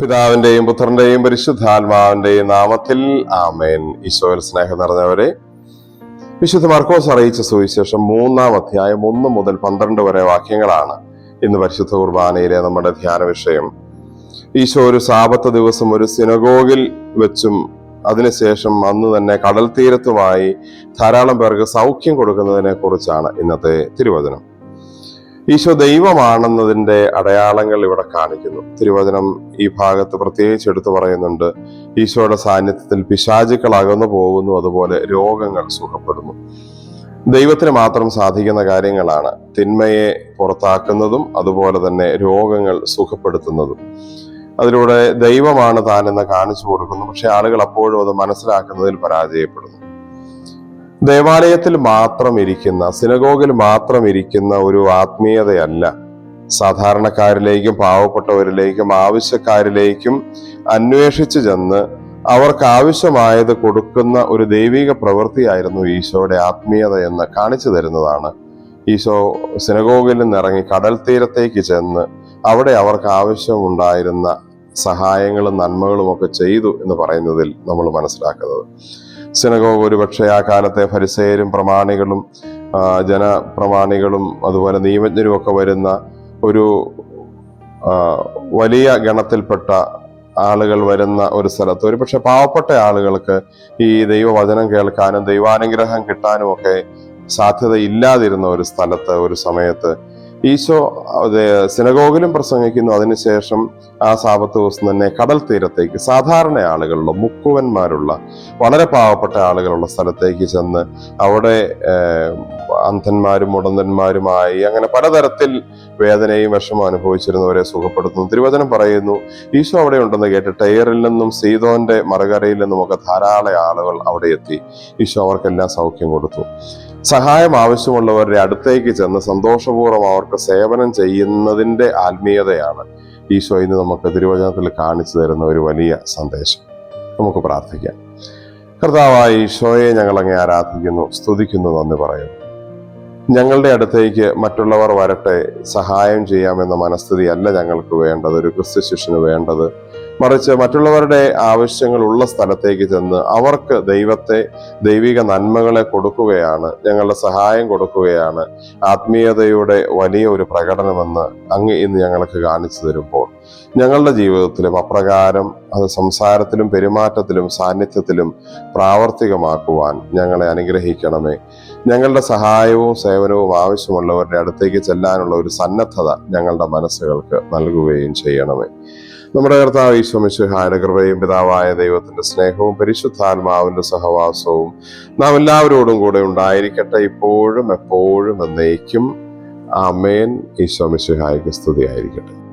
പിതാവിന്റെയും പുത്രന്റെയും പരിശുദ്ധാത്മാവിന്റെയും നാമത്തിൽ ആമേൻ. ഈശോയിൽ സ്നേഹം നിറഞ്ഞവരെ വിശുദ്ധ മർക്കോസ് അറിയിച്ച സുവിശേഷം മൂന്നാം അധ്യായം ഒന്ന് മുതൽ പന്ത്രണ്ട് വരെ വാക്യങ്ങളാണ് ഇന്ന് പരിശുദ്ധ കുർബാനയിലെ നമ്മുടെ ധ്യാന വിഷയം. ഈശോ ഒരു സാപത്ത ദിവസം ഒരു സിനഗോഗിൽ വെച്ചും അതിനുശേഷം അന്ന് തന്നെ കടൽ തീരത്തുമായി ധാരാളം പേർക്ക് സൗഖ്യം കൊടുക്കുന്നതിനെ കുറിച്ചാണ് ഇന്നത്തെ തിരുവചനം. ഈശോ ദൈവമാണെന്നതിന്റെ അടയാളങ്ങൾ ഇവിടെ കാണിക്കുന്നു. തിരുവചനം ഈ ഭാഗത്ത് പ്രത്യേകിച്ച് എടുത്തു പറയുന്നുണ്ട് ഈശോയുടെ സാന്നിധ്യത്തിൽ പിശാചുക്കൾ അകന്നു പോകുന്നു അതുപോലെ രോഗങ്ങൾ സുഖപ്പെടുന്നു. ദൈവത്തിന് മാത്രം സാധിക്കുന്ന കാര്യങ്ങളാണ് തിന്മയെ പുറത്താക്കുന്നതും അതുപോലെ തന്നെ രോഗങ്ങൾ സുഖപ്പെടുത്തുന്നതും. അതിലൂടെ ദൈവമാണ് താനെന്ന് കാണിച്ചു കൊടുക്കുന്നു പക്ഷെ ആളുകൾ അപ്പോഴും അത് മനസ്സിലാക്കുന്നതിൽ പരാജയപ്പെടുന്നു. ദേവാലയത്തിൽ മാത്രം ഇരിക്കുന്ന സിനഗോഗിൽ മാത്രം ഇരിക്കുന്ന ഒരു ആത്മീയതയല്ല. സാധാരണക്കാരിലേക്കും പാവപ്പെട്ടവരിലേക്കും ആവശ്യക്കാരിലേക്കും അന്വേഷിച്ചു ചെന്ന് അവർക്ക് ആവശ്യമായത് കൊടുക്കുന്ന ഒരു ദൈവിക പ്രവൃത്തിയായിരുന്നു ഈശോയുടെ ആത്മീയത എന്ന് കാണിച്ചു തരുന്നതാണ്. ഈശോ സിനഗോഗിൽ നിന്നിറങ്ങി കടൽ തീരത്തേക്ക് ചെന്ന് അവിടെ അവർക്ക് ആവശ്യമുണ്ടായിരുന്ന സഹായങ്ങളും നന്മകളും ഒക്കെ ചെയ്തു എന്ന് പറയുന്നതിൽ നമ്മൾ മനസ്സിലാക്കുന്നത്. സിനഗോഗ് ഒരുപക്ഷെ ആ കാലത്തെ ഫരിസേരും പ്രമാണികളും ജനപ്രമാണികളും അതുപോലെ നിയമജ്ഞരും ഒക്കെ വരുന്ന ഒരു വലിയ ഗണത്തിൽപ്പെട്ട ആളുകൾ വരുന്ന ഒരു സ്ഥലത്ത്. ഒരുപക്ഷെ പാവപ്പെട്ട ആളുകൾക്ക് ഈ ദൈവവചനം കേൾക്കാനും ദൈവാനുഗ്രഹം കിട്ടാനും ഒക്കെ സാധ്യതയില്ലാതിരുന്ന ഒരു സ്ഥലത്ത് ഒരു സമയത്ത് ഈശോ സിനഗോഗിലും പ്രസംഗിക്കുന്നു. അതിനുശേഷം ആ സാപത്ത് ദിവസം തന്നെ കടൽ തീരത്തേക്ക് സാധാരണ ആളുകളുള്ള മുക്കുവന്മാരുള്ള വളരെ പാവപ്പെട്ട ആളുകളുള്ള സ്ഥലത്തേക്ക് ചെന്ന് അവിടെ അന്ധന്മാരും മുടന്തന്മാരുമായി അങ്ങനെ പലതരത്തിൽ വേദനയും വിഷമം അനുഭവിച്ചിരുന്നവരെ സുഖപ്പെടുത്തുന്നു. തിരുവചനം പറയുന്നു ഈശോ അവിടെ ഉണ്ടെന്ന് കേട്ട് ടയറിൽ നിന്നും സീതോന്റെ മറുകരയിൽ നിന്നും ഒക്കെ ധാരാളം ആളുകൾ അവിടെ എത്തി. ഈശോ അവർക്കെല്ലാം സൗഖ്യം കൊടുത്തു. സഹായം ആവശ്യമുള്ളവരുടെ അടുത്തേക്ക് ചെന്ന് സന്തോഷപൂർവം അവർക്ക് സേവനം ചെയ്യുന്നതിന്റെ ആത്മീയതയാണ് ഈശോ ഇന്ന് നമുക്ക് തിരുവചനത്തിൽ കാണിച്ചു തരുന്ന ഒരു വലിയ സന്ദേശം. നമുക്ക് പ്രാർത്ഥിക്കാം. കർത്താവായ ഈശോയെ ഞങ്ങൾ അങ്ങേ ആരാധിക്കുന്നു സ്തുതിക്കുന്നു നന്ദി പറയുന്നു. ഞങ്ങളുടെ അടുത്തേക്ക് മറ്റുള്ളവർ വരട്ടെ സഹായം ചെയ്യാമെന്ന മനസ്ഥിതിയല്ല ഞങ്ങൾക്ക് വേണ്ടത് ഒരു ക്രിസ്തു ശിഷ്യന് വേണ്ടത്. മറിച്ച് മറ്റുള്ളവരുടെ ആവശ്യങ്ങൾ ഉള്ള സ്ഥലത്തേക്ക് ചെന്ന് അവർക്ക് ദൈവത്തെ ദൈവിക നന്മകളെ കൊടുക്കുകയാണ് ഞങ്ങളുടെ സഹായം കൊടുക്കുകയാണ്. ആത്മീയതയുടെ വലിയ ഒരു പ്രകടനമെന്ന് അങ്ങ് ഇന്ന് ഞങ്ങൾക്ക് കാണിച്ചു തരുമ്പോൾ. ഞങ്ങളുടെ ജീവിതത്തിലും അപ്രകാരം അത് സംസാരത്തിലും പെരുമാറ്റത്തിലും സാന്നിധ്യത്തിലും പ്രാവർത്തികമാക്കുവാൻ ഞങ്ങളെ അനുഗ്രഹിക്കണമേ. ഞങ്ങളുടെ സഹായവും സേവനവും ആവശ്യമുള്ളവരുടെ അടുത്തേക്ക് ചെല്ലാനുള്ള ഒരു സന്നദ്ധത ഞങ്ങളുടെ മനസ്സുകൾക്ക് നൽകുകയും ചെയ്യണമേ. നമ്മുടെ കർത്താവ് ഈശ്വമിശുഹായുടെ കൃപയും പിതാവായ ദൈവത്തിന്റെ സ്നേഹവും പരിശുദ്ധാത്മാവിന്റെ സഹവാസവും നാം എല്ലാവരോടും കൂടെ ഉണ്ടായിരിക്കട്ടെ. ഇപ്പോഴും എപ്പോഴും എന്നേക്കും. ആമേൻ. ഈശ്വമിശുഹായ്ക്ക് സ്തുതിയായിരിക്കട്ടെ.